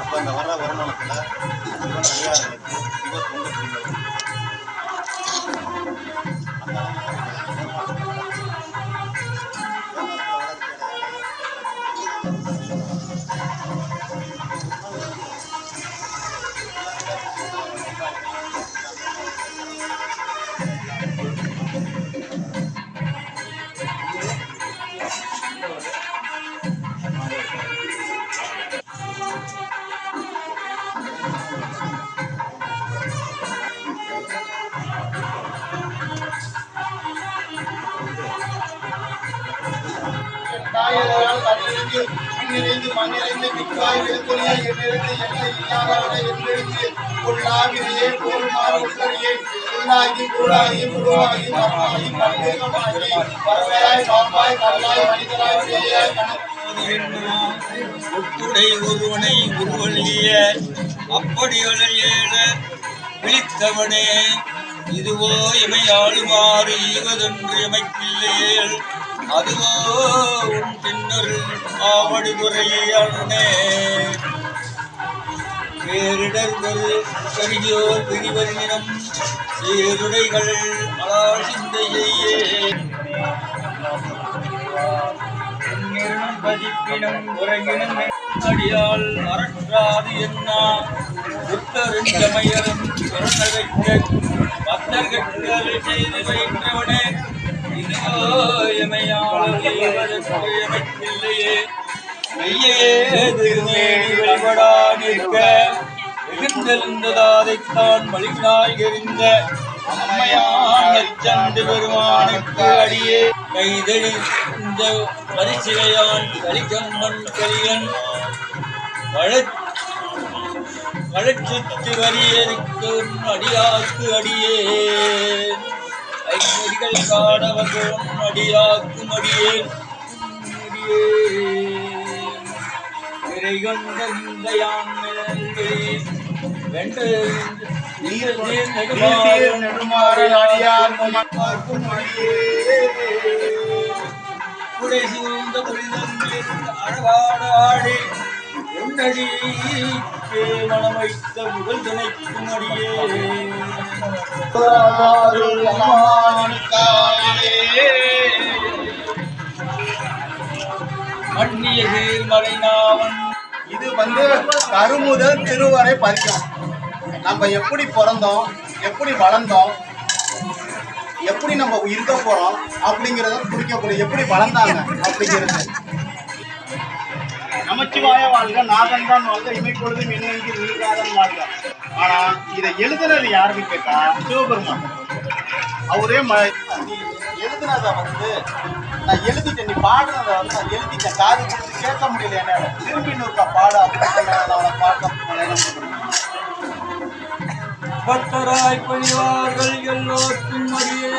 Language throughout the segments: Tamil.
அப்ப இந்த வர வருமானத்துல சிவன் அடியார்களுக்கு இவன் தொண்டு விண்ணிறைந்து மண்ணிறைந்து மிக்காய் விழுத்தொழியாய் என்னிருந்து எண்ணெய் இல்லாதவனை என்றெடுத்து உள்ளாவிலேயே போருமாறு உள்ளறியே உள்ளாகி கூடாகி புழுவாகி மரமாகி பல்வேகமாகி பறவையாய் பாம்பாய் கல்லாய் மனிதராய் பேயாய் ஒட்டுடை ஒருவனை உருவழிய அப்படியேழ விழித்தவனே. இதுவோ எமை ஆளுமாறு ஈவதென்று எமைக்கில்லையேல் அதுவோ உன் பின்னர் ஆவடுதுறையானே பேரிடர்கள் கருகியோர் பிரிவரினம் சீருடைகள் அலால் சிந்தையே பதிப்பினம் உறங்கினும் அடியால் அறற்றாது என்ன. புத்தருஞ்சமயரும் பிறந்தவைக்க பக்தர்கள் செய்து வைத்தவனே இதுவோ மெய்யே திருமேனி வழிபடா நிற்க. மிகுந்திருந்ததாதைத்தான் மலிவினாய் எறிந்த அம்மையான சண்டு பெருமானுக்கு அடியே. கைதழி இந்த பரிசிலையான் கலிகம்மன் கலியன் வழக்கு மலச்சுத்து வரியேற்கும் அடியாக்கு அடியே. ஐநடிகள் காணவகும் அடியாக்கும் அடியேன் அடியே. இந்த யான்மே வெண்டு அழகாடாடி உண்டடி மனம் வைத்த முதல் துணைக்கும் அடியே மன்னிய சீர்மறை நாவன் இது வந்து கருமுதல் திருவரை பதிகம் நம்ம எப்படி பிறந்தோம் எப்படி வளர்ந்தோம் எப்படி நம்ம இருக்க போறோம் அப்படிங்கிறத குறிக்கக்கூடிய எப்படி வளர்ந்தாங்க அப்படிங்கிறது. நமச்சிவாய வாழ்க நாதன்தான் வாழ்க இமைப்பொழுதும் என்னென்று நீங்காதன் வாழ்க. ஆனா இதை எழுதுனது யாருன்னு கேட்டா சிவபெருமான். அவரே எழுதுனதை வந்து நான் எழுதிட்டேன் நீ பாடுனதை வந்து நான் எழுதிட்டேன். காது கொடுத்து கேட்க முடியல என்னால. திரும்பி இன்னொருக்கா பாடு அப்படின்னு அவனை பார்க்க பக்தராய் பணிவார்கள் எல்லோருக்கும் அடியே.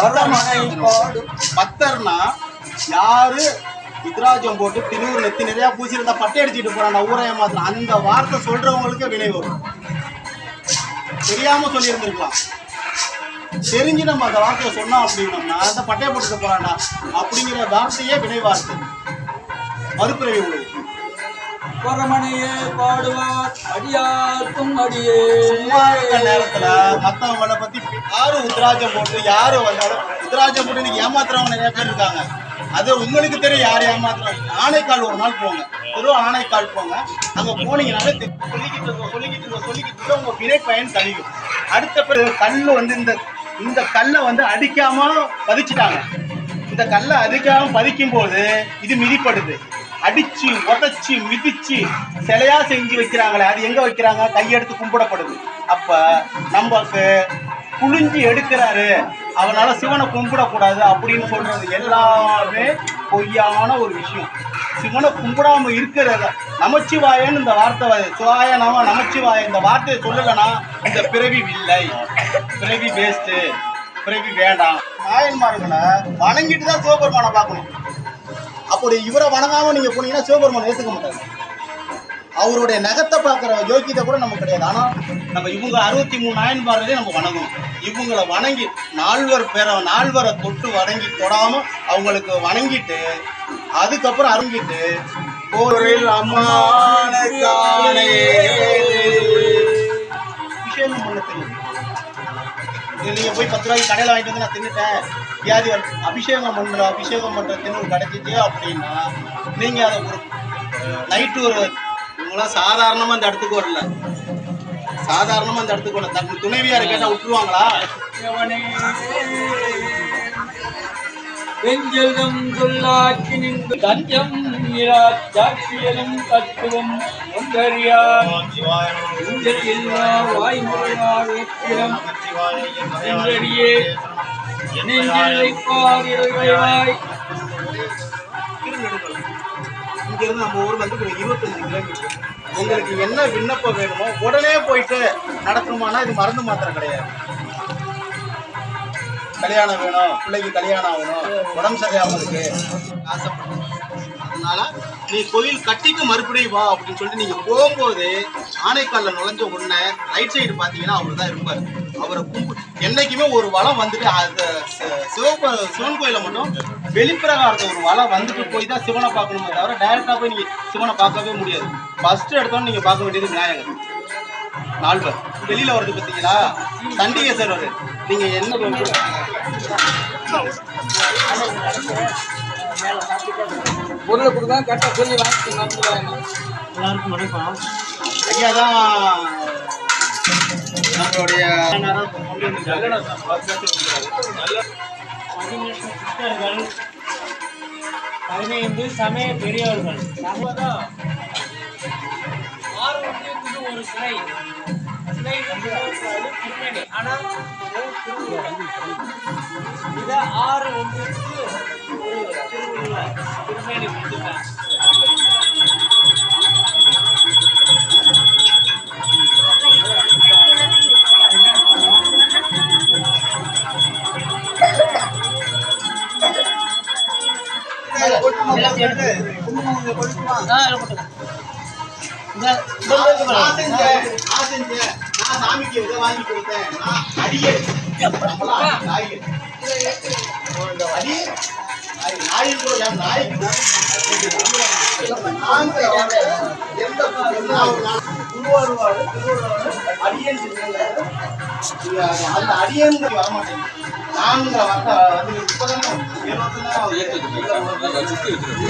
அரமனை பாடும் பக்தர்னா யாரு? இத்ராஜம் போட்டு திருவுரு நெத்தி நிறைய பூசியிருந்தா பட்டை அடிச்சுட்டு போறான். ஊரை ஏமாத்தலாம் அந்த வார்த்தை சொல்றவங்களுக்கு வினை வரும். தெரியாம சொல்லியிருந்திருக்கலாம். தெரிஞ்சு நம்ம அந்த வார்த்தையை சொன்னோம் அப்படின்னோம்னா அந்த பட்டையை போட்டுட்டு போறான்டா. அப்படிங்கிற வார்த்தையே வினை வார்த்தை. மறுபிறவி உணவு பரமனையே பாடுவார் அடியார்க்கும் அடியே. சும்மா இருக்க நேரத்துல மத்தவங்கள பத்தி யாரு உத்ராஜம் போட்டு யாரு வந்தாலும் உத்ராஜம் போட்டு இன்னைக்கு ஏமாத்துறவங்க நிறைய பேர் இருக்காங்க. அது உங்களுக்கு தெரியும் யார் ஏமாத்துறாங்க? ஆனைக்கால் ஒரு நாள் போங்க. திரு ஆனைக்கால் போங்க. அங்க போனீங்கனாலே சொல்லிக்கிட்டு இருக்க சொல்லிக்கிட்டு இருக்க சொல்லிக்கிட்டு இருக்க உங்க வினை பயன் கழியும். அடுத்த பிறகு கல் வந்து இந்த இந்த கல்லை வந்து அடிக்காம பதிச்சுட்டாங்க. இந்த கல்லை அடிக்காம பதிக்கும் போது இது மிதிப்படுது. அடிச்சு உதைச்சு மிதிச்சு சிலையா செஞ்சு வைக்கிறாங்களே அது எங்க வைக்கிறாங்க? கையெடுத்து கும்பிடப்படுது. அப்ப நமக்கு குளிஞ்சு எடுக்கிறாரு. அவனால சிவனை கும்பிடக்கூடாது அப்படின்னு சொல்றது எல்லாமே பொய்யான ஒரு விஷயம். சிவனை கும்பிடாம இருக்கிறத நமச்சிவாயன்னு இந்த வார்த்தை வருது. சிவாய நம நமச்சிவாய இந்த வார்த்தையை சொல்லலைன்னா இந்த பிறவி இல்லை பிறவி வேஸ்ட் பிறவி வேண்டாம். நாயன்மார்களை வணங்கிட்டு தான் சிவபெருமானை பார்க்கணும். அப்படி இவரை வணங்காம நீங்க போனீங்கன்னா சிவபெருமான் ஏற்றுக்க மாட்டாங்க அவருடைய நகத்தை பார்க்குற யோக்கியதை கூட நமக்கு கிடையாது. ஆனா நம்ம இவங்க அறுபத்தி மூணு நாயன்மார்களே நம்ம வணங்கணும். இவங்களை வணங்கி நால்வர் பேரை நால்வரை தொட்டு வணங்கி தொடாம அவங்களுக்கு வணங்கிட்டு அதுக்கப்புறம் அருங்கிட்டு போரில் அம்மானுக்கானே விஷயம் பண்ண தெரியும் இது நீங்க போய் பத்து ரூபாய்க்கு கடையில் வாங்கிட்டு வந்து நான் தின்னுட்டேன். வியாதி அபிஷேகம் பண்ற அபிஷேகம் பண்ற தின்னு கிடைச்சிச்சு அப்படின்னா நீங்க அதை ஒரு நைட்டு ஒரு இவங்களாம் சாதாரணமா அந்த இடத்துக்கு வரல. சாதாரணமா அந்த இடத்துக்கு வரல. தன் துணைவியாரை கேட்டா விட்டுருவாங்களா சிவனே சொல்லாக்கி நின்று தஞ்சம் சாட்சியலும் தத்துவம் ஒன்றறியார். வாய்மொழியார் உத்திரம் என்றடியே நெஞ்சில் வைப்பார் இறைவாய் இங்கேருந்து நம்ம ஊர் வந்து ஒரு இருபத்தஞ்சு கிலோமீட்டர். உங்களுக்கு என்ன விண்ணப்பம் வேணுமோ உடனே போயிட்டு நடக்கணுமானா இது மருந்து மாத்திரம் கிடையாது. கல்யாணம் வேணும் பிள்ளைக்கு கல்யாணம் ஆகணும் உடம்பு சரியாக இருக்கு. ஆசைப்படுறேன். அதனால நீ கோயில் கட்டிட்டு மறுபடியும் வா அப்படின்னு சொல்லிட்டு நீங்க போகும்போது ஆனைக்கால்ல நுழைஞ்ச உடனே ரைட் சைடு பார்த்தீங்கன்னா அவர் தான் இருப்பார். அவரை கும்பிட்டு என்னைக்குமே ஒரு வளம் வந்துட்டு அது சி- சிவப சிவன் கோயில மட்டும் வெளிப்பிரகாரத்தை ஒரு வளம் வந்துட்டு போய் தான் சிவனை பார்க்கணுமே தவிர டைரக்டா போய் நீங்க சிவனை பார்க்கவே முடியாது. ஃபர்ஸ்ட் எடுத்தோன்னு நீங்க பார்க்க வேண்டியது விநாயகர். நால்வர். வெளியில வருது பார்த்தீங்களா? சண்டிகேஸ்வரர் நீங்க என்ன பொருளை கொடுத்தா கரெக்டாக சொல்லி வாங்கிட்டு வந்துடுவாங்க எல்லாருக்கும் வணக்கம் ஐயா தான் சித்தர்கள் பதினைந்து சமய பெரியவர்கள் ஒரு சிலை பின்னணி ஆனால். இதை ஆறு ஒன்றியத்துக்கு ஒரு கொடுத்துருக்காங்க சாமிக்கு இதை வாங்கி கொடுத்தேன். நான் நாயின் கூட நாய்க்கு எந்த திருவாரூர் திருவாரூர் அந்த அடியேன் வரமாட்டேங்குது நான்கிற வார்த்தை வந்து இப்பதானே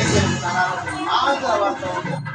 இருபத்தி நாலாவது நான்கிற வார்த்தை வந்து